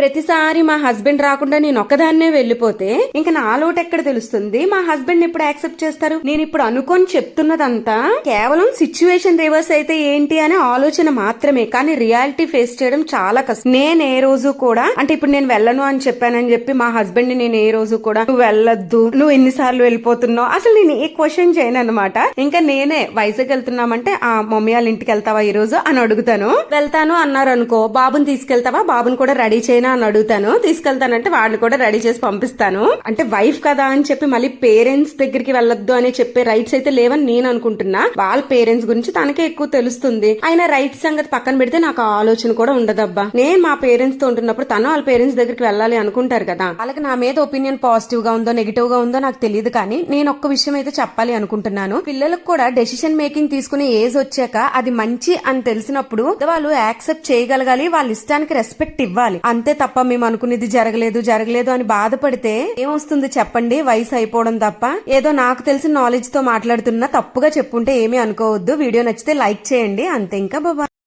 ప్రతిసారి మా హస్బెండ్ రాకుండా నేను ఒక్కదాన్నే వెళ్ళిపోతే ఇంకా నా లోటు ఎక్కడ తెలుస్తుంది? మా హస్బెండ్ ఎప్పుడు యాక్సెప్ట్ చేస్తారు? నేను ఇప్పుడు అనుకొని చెప్తున్నదంతా కేవలం సిచ్యువేషన్ రివర్స్ అయితే ఏంటి అనే ఆలోచన మాత్రమే. కానీ రియాలిటీ ఫేస్ చేయడం చాలా కష్టం. నేను ఏ రోజు కూడా అంటే ఇప్పుడు నేను వెళ్ళను అని చెప్పానని చెప్పి మా హస్బెండ్ నేను ఏ రోజు కూడా నువ్వు వెళ్ళొద్దు నువ్వు ఎన్నిసార్లు వెళ్ళిపోతున్నావు? అసలు నేను ఏ క్వశ్చన్ చేయను అనమాట ఇంకా నేనే వైజాగ్ వెళ్తున్నామంటే ఆ మమ్మీ వాళ్ళ ఇంటికి వెళ్తావా ఈ రోజు అని అడుగుతాను. వెళ్తాను అన్నారు అనుకో బాబుని తీసుకెళ్తావా? బాబుని కూడా రెడీ చేయను? అని అడుగుతాను తీసుకెళ్తానంటే వాళ్ళు కూడా రెడీ చేసి పంపిస్తాను. అంటే వైఫ్ కదా అని చెప్పి మళ్ళీ పేరెంట్స్ దగ్గరికి వెళ్ళొద్దు అని చెప్పే రైట్స్ అయితే లేవని నేను అనుకుంటున్నా. వాళ్ళ పేరెంట్స్ గురించి తనకే ఎక్కువ తెలుస్తుంది. ఆయన రైట్స్ సంగతి పక్కన పెడితే నాకు ఆలోచన కూడా ఉండదబ్బా. నేను మా పేరెంట్స్తో ఉంటున్నప్పుడు తను వాళ్ళ పేరెంట్స్ దగ్గరికి వెళ్ళాలి అనుకుంటారు కదా. వాళ్ళకి నా మీద ఒపీనియన్ పాజిటివ్గా ఉందో నెగిటివ్గా ఉందో నాకు తెలియదు కానీ నేను ఒక్క విషయం అయితే చెప్పాలి అనుకుంటున్నాను. పిల్లలకు కూడా డెసిషన్ మేకింగ్ తీసుకునే ఏజ్ వచ్చాక అది మంచి అని తెలిసినప్పుడు వాళ్ళు యాక్సెప్ట్ చేయగలగాలి వాళ్ళ ఇష్టానికి రెస్పెక్ట్ ఇవ్వాలి. అంతే తప్ప మేము అనుకునేది జరగలేదు జరగలేదు అని బాధపడితే ఏమొస్తుంది చెప్పండి? వయసు అయిపోవడం తప్ప. ఏదో నాకు తెలిసిన నాలెడ్జ్తో మాట్లాడుతున్నా తప్పుగా చెప్పుంటే ఏమీ అనుకోవద్దు. వీడియో నచ్చితే లైక్ చేయండి. అంతే ఇంకా బాబా